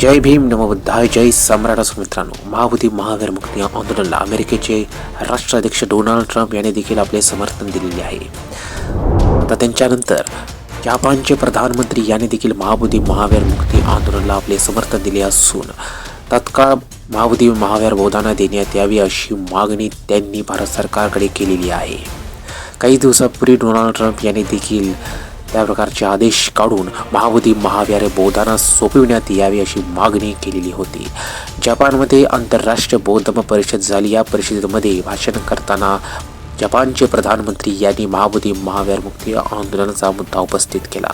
जय भीम नमबुद्धाय जय सम्राट असो मित्रांनो. महाभूती महावीर मुक्ती आंदोलनाला अमेरिकेचे राष्ट्राध्यक्ष डोनाल्ड ट्रम्प यांनी देखील आपले समर्थन दिलेले आहे. आता त्यांच्यानंतर जपानचे प्रधानमंत्री यांनी देखील महाबोधी महावीर मुक्ती आंदोलनाला आपले समर्थन दिले असून तत्काळ महाबोधी महावीर बोधाना देण्यात यावी अशी मागणी त्यांनी भारत सरकारकडे केलेली आहे. काही दिवसापूर्वी डोनाल्ड ट्रम्प यांनी देखील त्या प्रकारचे आदेश काढून महाबोधी महाविहारे बौद्धांना सोपविण्यात यावी अशी मागणी केलेली होती. जपानमध्ये आंतरराष्ट्रीय बौद्ध परिषद झाली. या परिषदेमध्ये भाषण करताना जपानचे प्रधानमंत्री यांनी महाबोधी महावीर मुक्ती आंदोलनाचा मुद्दा उपस्थित केला.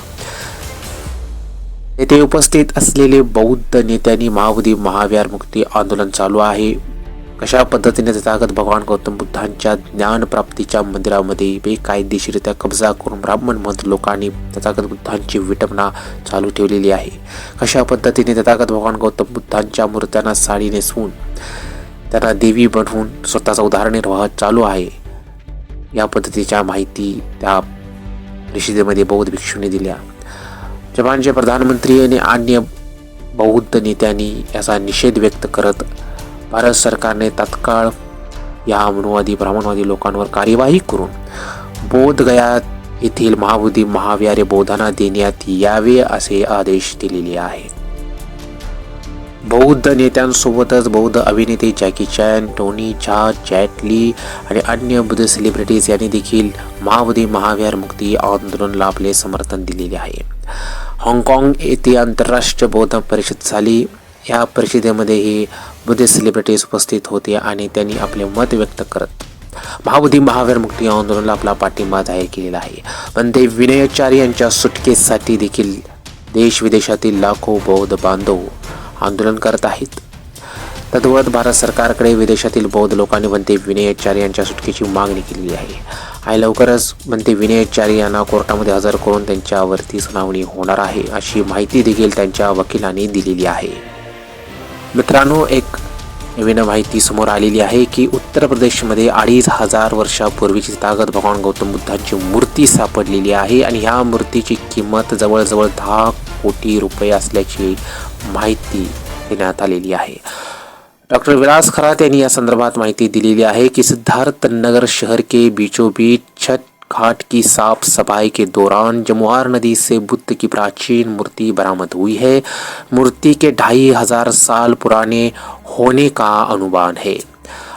येथे उपस्थित असलेले बौद्ध नेत्यांनी महाबोधी महावीर मुक्ती आंदोलन चालू आहे. कशा पद्धतीने तथागत भगवान गौतम बुद्धांच्या ज्ञानप्राप्तीच्या मंदिरामध्ये बेकायदेशीरित्या कब्जा करून ब्राह्मण मत लोकांनी तथागत बुद्धांची विटंबना चालू ठेवलेली आहे. कशा पद्धतीने तथागत भगवान गौतम बुद्धांच्या मूर्त्यांना साडी नेसवून त्यांना देवी बनवून स्वतःचा उदाहरणनिर्वाह चालू आहे या पद्धतीच्या माहिती त्या परिषदेमध्ये बौद्ध भिक्षूंनी दिल्या. जपानचे प्रधानमंत्री आणि अन्य बौद्ध नेत्यांनी याचा निषेध व्यक्त करत भारत सरकारने तत्काळ या मनुवादी ब्राह्मणवादी लोकांवर कार्यवाही करून बोधगया येथील महाबोधी महाविहारे बोधना देण्यात यावे असे आदेश दिलेले आहेत बौद्ध नेत्यांसोबतच बौद्ध अभिनेते जॅकी चॅन टोनी झा जॅटली आणि अन्य बुद्ध सेलिब्रिटीज यांनी देखील महाबोधी महाविहार मुक्ती आंदोलनाला आपले समर्थन दिलेले आहे. हाँगकाँग येथे आंतरराष्ट्रीय बौद्ध परिषद झाली. ह्या परिषदेमध्येही बुद्ध सेलिब्रिटीज उपस्थित होते आणि त्यांनी आपले मत व्यक्त करत महाबुद्धी महावीर मुक्ती आंदोलनाला आपला पाठिंबा जाहीर केलेला आहे. पण ते विनयाचार्य यांच्या सुटकेसाठी देखील देश विदेशातील लाखो बौद्ध बांधव आंदोलन करत आहेत. तद्वत भारत सरकारकडे विदेशातील बौद्ध लोकांनी म्हणते विनयाचार्य यांच्या सुटकेची मागणी केलेली आहे. आणि लवकरच म्हणते विनयाचार्य यांना कोर्टामध्ये हजर करून त्यांच्यावरती सुनावणी होणार आहे अशी माहिती देखील त्यांच्या वकिलांनी दिलेली आहे. मित्रांनो एक नवीन माहिती समोर आलेली आहे की उत्तर प्रदेशमध्ये अडीच हजार वर्षापूर्वीची तागत भगवान गौतम बुद्धांची मूर्ती सापडलेली आहे आणि ह्या मूर्तीची किंमत जवळजवळ दहा कोटी रुपये असल्याची माहिती देण्यात आलेली आहे. डॉक्टर विलास खरात यांनी या संदर्भात माहिती दिलेली आहे की सिद्धार्थ नगर शहर के बीचोबीच छत घाट की साफ़ सफ़ाई के दौरान जमुआर नदी से बुद्ध की प्राचीन मूर्ति बरामद हुई है। मूर्ति के ढाई हज़ार साल पुराने होने का अनुमान है।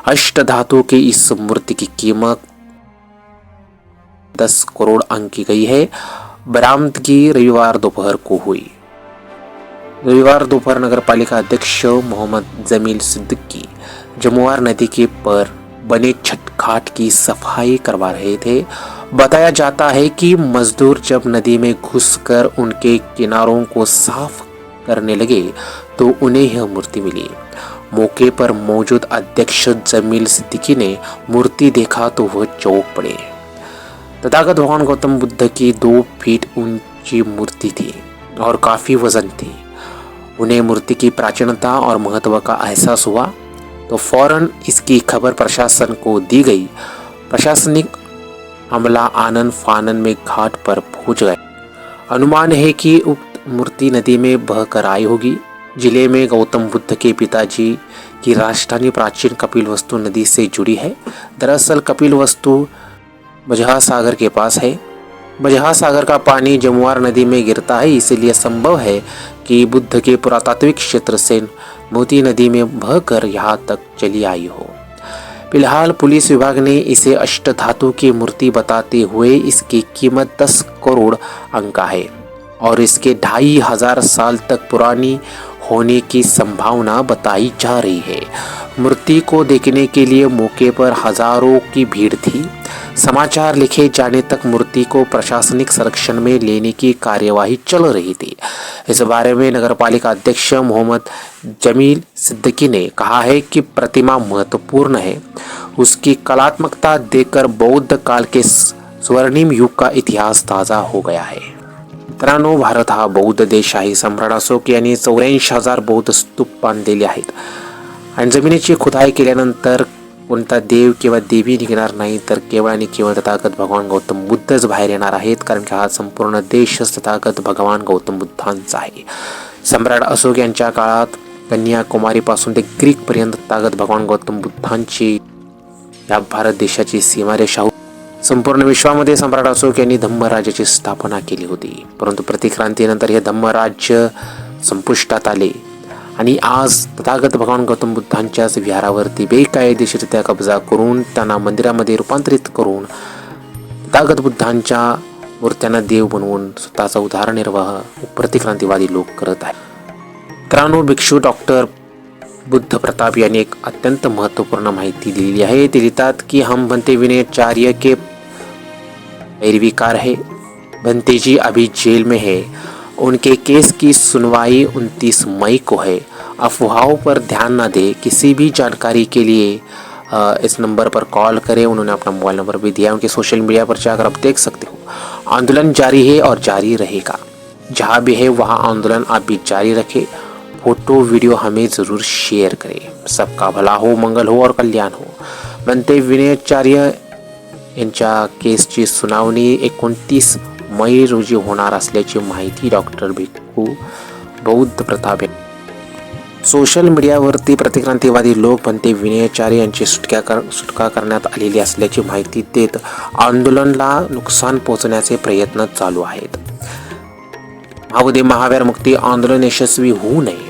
अष्ट धातु की इस मूर्ति की कीमत दस करोड़ अंकी गई है। बरामदगी रविवार दोपहर को हुई। रविवार दोपहर नगर पालिका अध्यक्ष मोहम्मद जमील सिद्दीकी जमुआर नदी के पर बने छठ घाट की सफ़ाई करवा रहे थे। बताया जाता है कि मजदूर जब नदी में घुसकर उनके किनारों को साफ़ करने लगे तो उन्हें यह मूर्ति मिली। मौके पर मौजूद अध्यक्ष जमील सिद्दीकी ने मूर्ति देखा तो वह चौक पड़े। तथागत भगवान गौतम बुद्ध की दो फीट ऊँची मूर्ति थी और काफ़ी वज़न थी। उन्हें मूर्ति की प्राचीनता और महत्व का एहसास हुआ। तो फ़ौरन इसकी खबर प्रशासन को दी गई। प्रशासनिक अमला आनंद फानन में घाट पर पहुँच गए। अनुमान है कि उक्त मूर्ति नदी में बहकर आई होगी। ज़िले में गौतम बुद्ध के पिताजी की राजधानी प्राचीन कपिल वस्तु नदी से जुड़ी है। दरअसल कपिल वस्तु बजहा सागर के पास है। बजहा सागर का पानी जमुआर नदी में गिरता है, इसीलिए संभव है कि बुद्ध के पुरातात्विक क्षेत्र से मोती नदी में बहकर यहाँ तक चली आई हो। फ़िलहाल पुलिस विभाग ने इसे अष्ट धातु की मूर्ति बताते हुए इसकी कीमत दस करोड़ अंका है और इसके ढाई हज़ार साल तक पुरानी होने की संभावना बताई जा रही है। मूर्ति को देखने के लिए मौके पर हज़ारों की भीड़ थी। समाचार लिखे जाने तक मूर्ति को प्रशासनिक संरक्षण में लेने की कार्यवाही चल रही थी। इस बारे में नगर पालिका अध्यक्ष मोहम्मद जमील सिद्दीकी ने कहा है कि प्रतिमा महत्वपूर्ण है। उसकी कलात्मकता देखकर बौद्ध काल के स्वर्णिम युग का इतिहास ताज़ा हो गया है। मित्रांनो भारत हा बौद्ध देश आहे. सम्राट अशोक यांनी चौऱ्याऐंशी हजार बौद्ध स्तूप बांधलेले आहेत. आणि जमिनीची खुदाई केल्यानंतर कोणता देव किंवा देवी निघणार नाही तर केवळ आणि केवळ तथागत भगवान गौतम बुद्धच बाहेर येणार आहेत कारण की हा संपूर्ण देश तथागत भगवान गौतम बुद्धांचा आहे. सम्राट अशोक यांच्या काळात कन्याकुमारीपासून ते ग्रीकपर्यंत तागत भगवान गौतम बुद्धांची या भारत देशाची सीमारेषा संपूर्ण विश्वामध्ये सम्राट अशोक यांनी धम्मराज्याची स्थापना केली होती. परंतु प्रतिक्रांतीनंतर हे धम्मराज्य संपुष्टात आले. आणि आज तथागत भगवान गौतम बुद्धांच्याच विहारावरती बेकायदेशीरित्या कब्जा करून त्यांना मंदिरामध्ये रूपांतरित करून तथागत बुद्धांच्या मूर्त्यांना देव बनवून स्वतःचा उदाहरणनिर्वाह प्रतिक्रांतीवादी लोक करत आहेत. मित्रांनो भिक्षू डॉक्टर बुद्ध प्रताप यांनी एक अत्यंत महत्त्वपूर्ण माहिती दिलेली आहे. ते लिहितात की हम बनते विनयचार्य के पैरवीकार है। बनते जी अभी जेल में है। उनके केस की सुनवाई 29 मई को है। अफवाहों पर ध्यान न दे। किसी भी जानकारी के लिए इस नंबर पर कॉल करें। उन्होंने अपना मोबाइल नंबर भी दिया उनके सोशल मीडिया पर जाकर आप देख सकते हो। आंदोलन जारी है और जारी रहेगा। जहाँ भी है, वहाँ आंदोलन आप भी जारी रखें। फ़ोटो, वीडियो हमें ज़रूर शेयर करें। सबका भला हो, मंगल हो और कल्याण हो। बनते विनयाचार्य यांच्या केसची सुनावणी एकोणतीस मई रोजी होणार असल्याची माहिती डॉक्टर भिक्खू बौद्ध प्रताप सोशल मीडियावरती प्रतिक्रांतीवादी लोक बनते विनयाचार्य यांची सुटक्या कर सुटका करण्यात आलेली असल्याची माहिती देत आंदोलनाला नुकसान पोहोचण्याचे प्रयत्न चालू आहेत. महावदे महावीर मुक्ती आंदोलन यशस्वी होऊ नये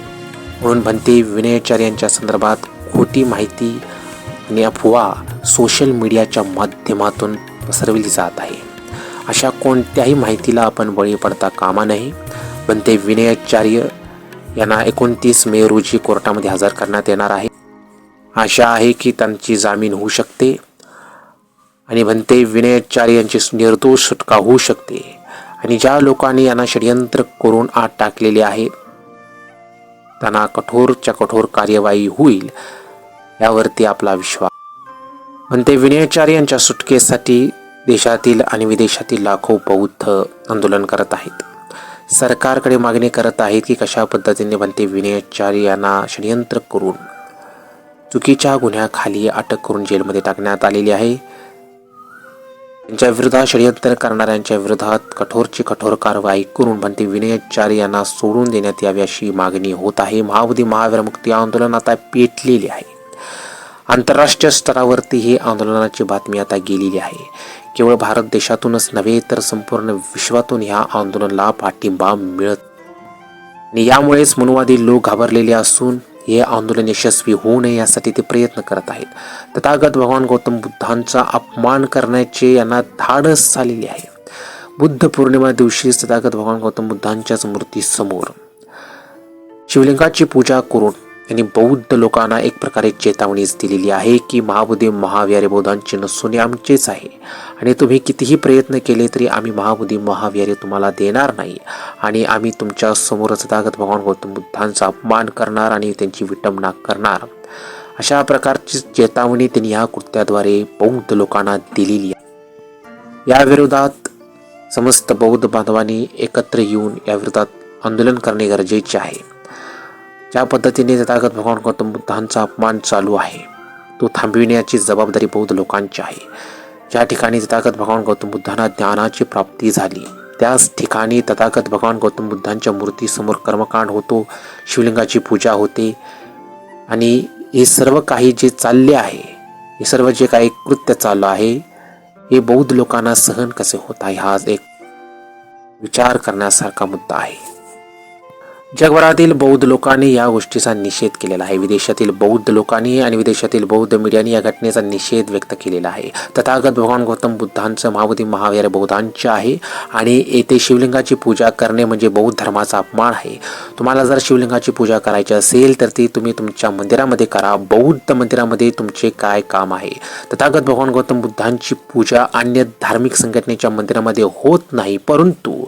म्हणून भंते विनयाचार्य यांच्या संदर्भात खोटी माहिती आणि अफवा सोशल मीडियाच्या माध्यमातून पसरविली जात आहे. अशा कोणत्याही माहितीला आपण बळी पडता कामा नये. ते विनयाचार्य यांना एकोणतीस मे रोजी कोर्टामध्ये हजर करण्यात येणार आहे. आशा आहे की त्यांची जामीन होऊ शकते आणि भंते विनयाचार्य यांची निर्दोष सुटका होऊ शकते आणि ज्या लोकांनी यांना षडयंत्र करून आत टाकलेले आहे त्यांना कठोरच्या कठोर कार्यवाही होईल. यावरती आपला विश्वास. म्हणते विनयाचार्य यांच्या सुटकेसाठी देशातील आणि विदेशातील लाखो बौद्ध आंदोलन करत आहेत. सरकारकडे मागणी करत आहेत की कशा पद्धतीने बनते विनयाचार्य यांना षडयंत्र करून चुकीच्या गुन्ह्याखाली अटक करून जेलमध्ये टाकण्यात आलेली आहे. त्यांच्या विरोधात षडयंत्र करणाऱ्यांच्या विरोधात कठोरची कठोर कारवाई करून बनते विनयाचार्य यांना सोडून देण्यात यावी अशी मागणी होत आहे. महाबोधी महावीर मुक्ती आंदोलन आता पेटलेली आहे. आंतरराष्ट्रीय स्तरावरती ही आंदोलनाची बातमी आता गेलेली आहे. केवळ भारत देशातूनच नव्हे तर संपूर्ण विश्वातून ह्या आंदोलनाला पाठिंबा मिळत आणि यामुळेच मनुवादी लोक घाबरलेले असून हे आंदोलन यशस्वी होऊ नये यासाठी ते प्रयत्न करत आहेत. तथागत भगवान गौतम बुद्धांचा अपमान करण्याचे यांना धाडस झालेले आहे. बुद्ध पौर्णिमा दिवशी तथागत भगवान गौतम बुद्धांच्याच मूर्तीसमोर शिवलिंगाची पूजा करून त्यांनी बौद्ध लोकांना एक प्रकारे चेतावणीच दिलेली आहे की महाबुद्धी महाविहारी बौद्धांचे नसून आमचेच आहे. आणि तुम्ही कितीही प्रयत्न केले तरी आम्ही महाबुद्धी महाविहारी तुम्हाला देणार नाही. आणि आम्ही तुमच्यासमोर तथागत भगवान गौतम बुद्धांचा अपमान करणार आणि त्यांची विटंबना करणार. अशा प्रकारची चेतावणी त्यांनी या कृत्याद्वारे बौद्ध लोकांना दिलेली आहे. या विरोधात समस्त बौद्ध बांधवांनी एकत्र येऊन या विरोधात आंदोलन करणे गरजेचे आहे. ज्या पद्धतीने तथागत भगवान गौतम बुद्धांचा अपमान चालू आहे. तो थांबविण्याची जबाबदारी बौद्ध लोकांची आहे. ज्या ठिकाणी तथागत भगवान गौतम बुद्धांना ज्ञानाची प्राप्ती झाली. त्याच ठिकाणी तथागत भगवान गौतम बुद्धांच्या मूर्तीसमोर कर्मकांड होतो शिवलिंगाची पूजा होते. आणि हे सर्व काही जे चालले आहे हे सर्व जे काही कृत्य चाललं आहे हे बौद्ध लोकांना सहन कसे होत आहे हा एक विचार करण्यासारखा मुद्दा आहे. जगभरातील बौद्ध लोकांनी या गोष्टीचा निषेध केलेला आहे. विदेशातील बौद्ध लोकांनी आणि विदेशातील बौद्ध मीडियाने या घटनेचा निषेध व्यक्त केलेला आहे. तथागत भगवान गौतम बुद्धांचं महाबोधी महावीर बौद्धांचे आहे आणि येथे शिवलिंगाची पूजा करणे म्हणजे बौद्ध धर्माचा अपमान आहे. तुम्हाला जर शिवलिंगाची पूजा करायची असेल तर ती तुम्ही तुमच्या मंदिरामध्ये करा. बौद्ध मंदिरामध्ये तुमचे काय काम आहे? तथागत भगवान गौतम बुद्धांची पूजा अन्य धार्मिक संघटनेच्या मंदिरामध्ये होत नाही. परंतु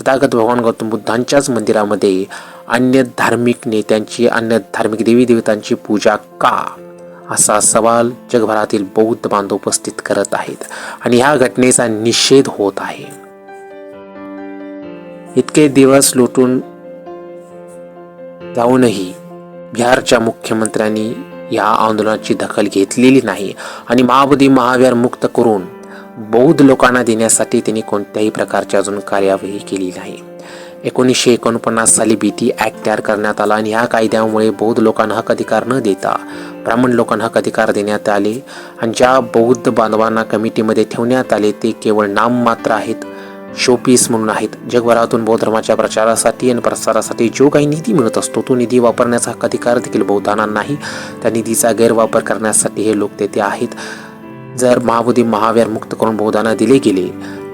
तथागत भगवान गौतम बुद्धांच्याच मंदिरामध्ये अन्य धार्मिक नेत्यांची अन्य धार्मिक देवी देवतांची पूजा का? असा सवाल जगभरातील बौद्ध बांधव उपस्थित करत आहेत आणि ह्या घटनेचा निषेध होत आहे. इतके दिवस लुटून जाऊनही बिहारच्या मुख्यमंत्र्यांनी या आंदोलनाची दखल घेतलेली नाही आणि महाबोधी महावीर मुक्त करून बौद्ध लोकांना देण्यासाठी त्यांनी कोणत्याही प्रकारची अजून कार्यवाही केली नाही. एकोणीसशे एकोणपन्नास साली बीटी ॲक्ट तयार करण्यात आला आणि ह्या कायद्यामुळे बौद्ध लोकांना हक अधिकार न देता ब्राह्मण लोकांना हक अधिकार देण्यात आले आणि ज्या बौद्ध बांधवांना कमिटीमध्ये ठेवण्यात आले ते केवळ नाममात्र आहेत शोपीस म्हणून आहेत. जगभरातून बौद्ध धर्माच्या प्रचारासाठी आणि प्रसारासाठी जो काही निधी मिळत असतो तो निधी वापरण्याचा हक्क अधिकार देखील बौद्धांना नाही. त्या निधीचा गैरवापर करण्यासाठी हे लोक तेथे आहेत. जर महाबोधी महावीर मुक्त करून बौद्धांना दिले गेले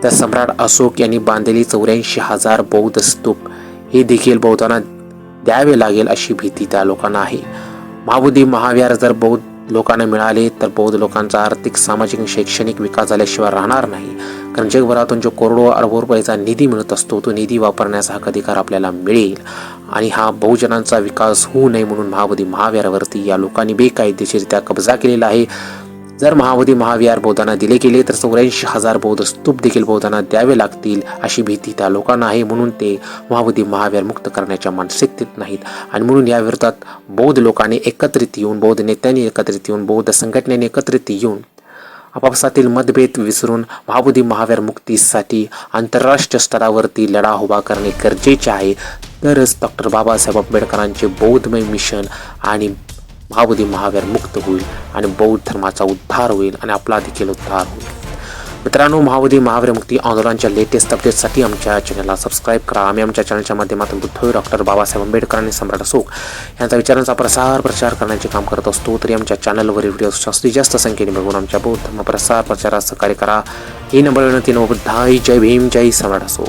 तर सम्राट अशोक यांनी बांधलेली चौऱ्याऐंशी हजार बौद्ध स्तूप हे देखील बौद्धांना द्यावे लागेल अशी भीती त्या लोकांना आहे. महाबोधी महावीर जर बौद्ध लोकांना मिळाले तर बौद्ध लोकांचा आर्थिक सामाजिक आणि शैक्षणिक विकास झाल्याशिवाय राहणार नाही. कारण जगभरातून जो करोडो अरबो रुपयाचा निधी मिळत असतो तो निधी वापरण्याचा हक अधिकार आपल्याला मिळेल. आणि हा बहुजनांचा विकास होऊ नये म्हणून महाबोधी महावीरावरती या लोकांनी बेकायदेशीरित्या कब्जा केलेला आहे. जर महाबोधी महाविहार बौद्धांना दिले गेले तर चौऱ्याऐंशी हजार बौद्ध स्तूप देखील बौद्धांना द्यावे लागतील अशी भीती त्या लोकांना आहे. म्हणून ते महाबोधी महाविहार मुक्त करण्याच्या मानसिकतेत नाहीत. आणि म्हणून या विरोधात बौद्ध लोकांनी एकत्रित येऊन बौद्ध नेत्यांनी एकत्रित येऊन बौद्ध संघटनेने एकत्रित येऊन आपापसातील मतभेद विसरून महाबोधी महावीर मुक्तीसाठी आंतरराष्ट्रीय स्तरावरती लढा उभा करणे गरजेचे आहे. तरच डॉक्टर बाबासाहेब आंबेडकरांचे बौद्धमय मिशन आणि महाबोधी महावीर मुक्त होईल आणि बौद्ध धर्माचा उद्धार होईल आणि आपला देखील उद्धार होईल. मित्रांनो महाबोधी महावीर मुक्ती आंदोलनाच्या लेटेस्ट अपडेटसाठी आमच्या चॅनलला सबस्क्राईब करा. आम्ही आमच्या चॅनलच्या माध्यमातून बुद्ध डॉक्टर बाबासाहेब आंबेडकर आणि सम्राट अशोक यांचा विचारांचा प्रसार प्रचार करण्याचे काम करत असतो. तरी आमच्या चॅनलवरील व्हिडिओ जास्तीत जास्त संख्येने बघून आमच्या बौद्ध धर्म प्रसार प्रचारात सहकार्य करा. ही नंबर विनंती नवबुद्धाई जय भीम. जय सम्राट असो